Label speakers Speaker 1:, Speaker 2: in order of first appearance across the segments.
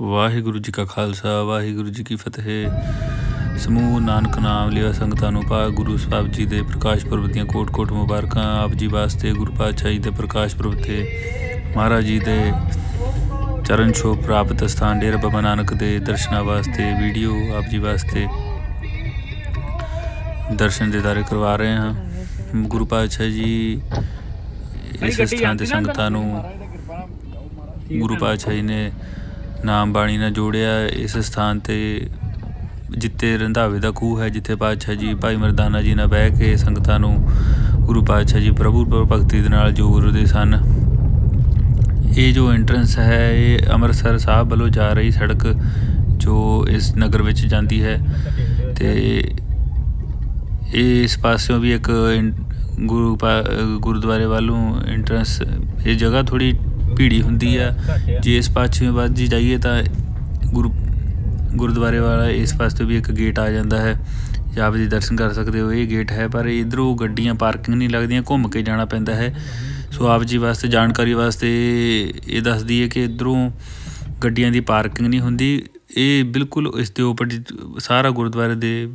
Speaker 1: ਵਾਹਿਗੁਰੂ ਜੀ ਕਾ ਖਾਲਸਾ ਵਾਹਿਗੁਰੂ ਜੀ ਕੀ ਫਤਿਹ। ਸਮੂਹ ਨਾਨਕ ਨਾਮ ਲਿਆ ਸੰਗਤਾਂ ਨੂੰ ਪਾ ਗੁਰੂ ਸਾਹਿਬ ਜੀ ਦੇ ਪ੍ਰਕਾਸ਼ ਪੁਰਬ ਦੀਆਂ ਕੋਟ-ਕੋਟ ਮੁਬਾਰਕਾਂ ਆਪ ਜੀ ਵਾਸਤੇ ਗੁਰੂ ਪਾਤਸ਼ਾਹ ਜੀ ਦੇ ਪ੍ਰਕਾਸ਼ ਪੁਰਬ ਤੇ ਮਹਾਰਾਜ ਜੀ ਦੇ ਚਰਨ ਛੋਹ ਪ੍ਰਾਪਤ ਸਥਾਨ ਡੇਰਾ ਬਾਬਾ ਨਾਨਕ ਦੇ ਦਰਸ਼ਨਾਂ ਵਾਸਤੇ ਵੀਡੀਓ ਆਪ ਜੀ ਵਾਸਤੇ ਦਰਸ਼ਨ ਦਿਦਾਰੇ ਕਰਵਾ ਰਹੇ ਹਾਂ। ਗੁਰੂ ਪਾਤਸ਼ਾਹ ਜੀ ਇਸ ਸਥਾਨ ਤੇ ਸੰਗਤਾਂ ਨੂੰ ਗੁਰੂ ਪਾਤਸ਼ਾਹ ਜੀ ਨੇ ਨਾਮ ਬਾਣੀ ਨਾਲ ਜੋੜਿਆ, ਇਸ ਸਥਾਨ ਤੇ ਜਿੱਤੇ ਰੰਧਾਵੇ ਦਾ ਖੂਹ ਹੈ, ਜਿੱਥੇ ਪਾਤਸ਼ਾਹ ਜੀ, ਭਾਈ ਮਰਦਾਨਾ ਜੀ ਨਾਲ ਬਹਿ ਕੇ ਸੰਗਤਾਂ ਨੂੰ ਗੁਰੂ ਪਾਤਸ਼ਾਹ ਜੀ ਪ੍ਰਭੂ ਭਗਤੀ ਦੇ ਨਾਲ ਜੋੜਦੇ ਸਨ। ਇਹ ਜੋ ਐਂਟਰੈਂਸ ਹੈ, ਇਹ ਅੰਮ੍ਰਿਤਸਰ ਸਾਹਿਬ ਵੱਲੋਂ ਜਾ ਰਹੀ ਸੜਕ ਜੋ ਇਸ ਨਗਰ ਵਿੱਚ ਜਾਂਦੀ ਹੈ ਤੇ ਇਹ ਇਸ ਪਾਸਿਓਂ ਵੀ ਇੱਕ ਇਨ- ਗੁਰੂ ਪਾ- ਗੁਰਦੁਆਰੇ ਵੱਲੋਂ ਐਂਟਰੈਂਸ ਇਹ ਜਗ੍ਹਾ ਥੋੜੀ ਭੀੜੀ ਹੁੰਦੀ ਆ। ਜੇ ਇਸ ਪਾਸੇ ਵੱਧ ਜੀ ਜਾਈਏ ਤਾਂ ਗੁਰੂ ਗੁਰਦੁਆਰੇ ਵਾਲਾ ਇਸ ਪਾਸੇ ਵੀ ਇੱਕ ਗੇਟ ਆ ਜਾਂਦਾ ਹੈ। ਜੇ ਆਪ ਜੀ ਦਰਸ਼ਨ ਕਰ ਸਕਦੇ ਹੋ ਇਹ ਗੇਟ ਹੈ ਪਰ ਇਧਰੋਂ ਗੱਡੀਆਂ ਪਾਰਕਿੰਗ ਨਹੀਂ ਲੱਗਦੀਆਂ ਘੁੰਮ ਕੇ ਜਾਣਾ ਪੈਂਦਾ ਹੈ। ਸੋ ਆਪ ਜੀ ਵਾਸਤੇ ਜਾਣਕਾਰੀ ਵਾਸਤੇ ਇਹ ਦੱਸ ਦਈਏ ਕਿ ਇਧਰੋਂ ਗੱਡੀਆਂ ਦੀ ਪਾਰਕਿੰਗ ਨਹੀਂ ਹੁੰਦੀ। ਇਹ ਬਿਲਕੁਲ ਇਸ ਦੇ ਉੱਪਰ ਸਾਰਾ ਗੁਰਦੁਆਰੇ ਦੇ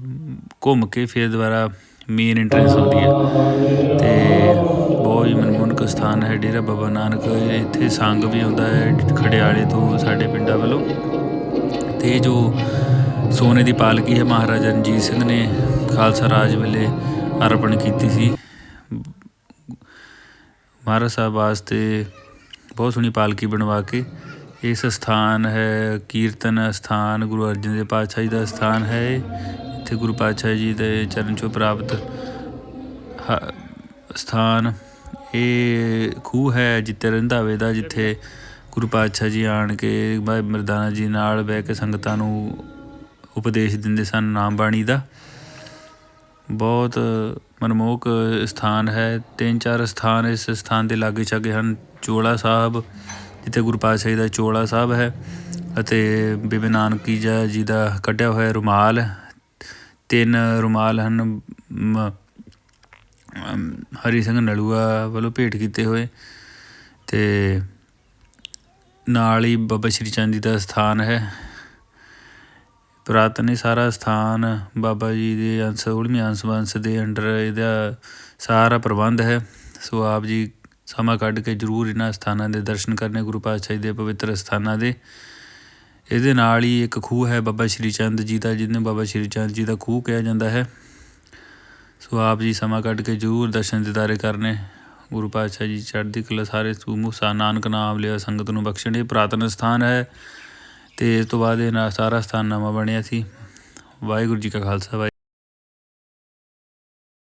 Speaker 1: ਘੁੰਮ ਕੇ ਫਿਰ ਦੁਬਾਰਾ ਮੇਨ ਐਂਟਰੈਂਸ ਹੁੰਦੀ ਹੈ। ਤੇ ਬਹੁਤ ਹੀ ਮਨਮੋਹਕ ਸਥਾਨ ਹੈ ਡੇਰਾ ਬਾਬਾ ਨਾਨਕ। ਇੱਥੇ ਸੰਗ ਵੀ ਆਉਂਦਾ ਹੈ ਖੜਿਆਲੇ ਤੋਂ ਸਾਡੇ ਪਿੰਡਾਂ ਵੱਲੋਂ। ਤੇ ਜੋ ਸੋਨੇ ਦੀ ਪਾਲਕੀ ਹੈ ਮਹਾਰਾਜਾ ਰਣਜੀਤ ਸਿੰਘ ਨੇ ਖਾਲਸਾ ਰਾਜ ਵੇਲੇ ਅਰਪਣ ਕੀਤੀ ਸੀ। ਮਹਾਰਾਜ ਸਾਹਿਬ ਵਾਸਤੇ ਬਹੁਤ ਸੋਹਣੀ ਪਾਲਕੀ ਬਣਵਾ ਕੇ ਇਸ ਸਥਾਨ ਹੈ, ਕੀਰਤਨ ਸਥਾਨ, ਗੁਰੂ ਅਰਜਨ ਦੇਵ ਪਾਤਸ਼ਾਹ ਜੀ ਦਾ ਸਥਾਨ ਹੈ। ਇਹ। ਇੱਥੇ ਗੁਰੂ ਪਾਤਸ਼ਾਹ ਜੀ ਦੇ ਚਰਨ ਛੋਹ ਪ੍ਰਾਪਤ ਹ- ਸਥਾਨ। ਇਹ ਖੂਹ ਹੈ ਜਿੱਥੇ ਰੰਧਾਵੇ ਦਾ, ਜਿੱਥੇ ਗੁਰੂ ਪਾਤਸ਼ਾਹ ਜੀ ਆਣ ਕੇ ਭਾਈ ਮਰਦਾਨਾ ਜੀ ਨਾਲ ਬਹਿ ਕੇ ਸੰਗਤਾਂ ਨੂੰ ਉਪਦੇਸ਼ ਦਿੰਦੇ ਸਨ ਨਾਮ ਬਾਣੀ ਦਾ। ਬਹੁਤ ਮਨਮੋਹਕ ਸਥਾਨ ਹੈ। ਤਿੰਨ ਚਾਰ ਸਥਾਨ ਇਸ ਸਥਾਨ ਦੇ ਲਾਗੇ ਛਾਗੇ ਹਨ। ਚੋਲਾ ਸਾਹਿਬ, ਜਿੱਥੇ ਗੁਰੂ ਪਾਤਸ਼ਾਹ ਜੀ ਦਾ ਚੋਲਾ ਸਾਹਿਬ ਹੈ ਅਤੇ ਬੀਬੀ ਨਾਨਕੀ ਜੀ ਦਾ ਕੱਢਿਆ ਹੋਇਆ ਰੁਮਾਲ ਤਿੰਨ ਰੁਮਾਲ ਹਨ ਹਰੀ ਸਿੰਘ ਨਲੂਆ ਵੱਲੋਂ ਭੇਟ ਕੀਤੇ ਹੋਏ ਅਤੇ ਨਾਲ ਹੀ ਬਾਬਾ ਸ਼੍ਰੀ ਚੰਦ ਜੀ ਦਾ ਸਥਾਨ ਹੈ। ਪੁਰਾਤਨ ਇਹ ਸਾਰਾ ਸਥਾਨ ਬਾਬਾ ਜੀ ਦੇ ਅੰਸ਼ ਉਲਮੀ ਅੰਸ਼ ਵੰਸ਼ ਦੇ ਅੰਡਰ ਇਹਦਾ ਸਾਰਾ ਪ੍ਰਬੰਧ ਹੈ। ਸੋ ਆਪ ਜੀ ਸਮਾਂ ਕੱਢ ਕੇ ਜਰੂਰ ਇਹਨਾਂ ਸਥਾਨਾਂ ਦੇ ਦਰਸ਼ਨ ਕਰਨੇ, ਗੁਰੂ ਪਾਤਸ਼ਾਹ ਜੀ ਦੇ ਪਵਿੱਤਰ ਸਥਾਨਾਂ ਦੇ ਇਹਦੇ ਨਾਲ ਹੀ ਇੱਕ ਖੂਹ ਹੈ ਬਾਬਾ ਸ਼੍ਰੀ ਚੰਦ ਜੀ ਦਾ, ਜਿਹਨੂੰ ਬਾਬਾ ਸ਼੍ਰੀ ਚੰਦ ਜੀ ਦਾ ਖੂਹ ਕਿਹਾ ਜਾਂਦਾ ਹੈ। ਸੋ ਆਪ ਜੀ ਸਮਾਂ ਕੱਢ ਕੇ ਜਰੂਰ ਦਰਸ਼ਨ ਦਿਦਾਰੇ ਕਰਨੇ। ਗੁਰੂ ਪਾਤਸ਼ਾਹ ਜੀ ਚੜ੍ਹਦੀ ਕਲਾ ਸਾਰੇ ਸੂਮੂ ਸਾ, ਨਾਨਕ ਨਾਮ ਲਿਆ, ਸੰਗਤ ਨੂੰ ਬਖਸ਼ਣ। ਇਹ ਪੁਰਾਤਨ ਸਥਾਨ ਹੈ ਤੇ ਇਸ ਤੋਂ ਬਾਅਦ ਇਹ ਨਾ ਸਾਰਾ ਸਥਾਨ ਨਵਾਂ ਬਣਿਆ ਸੀ। ਵਾਹਿਗੁਰੂ ਜੀ ਕਾ ਖਾਲਸਾ ਵਾਹਿਗੁਰੂ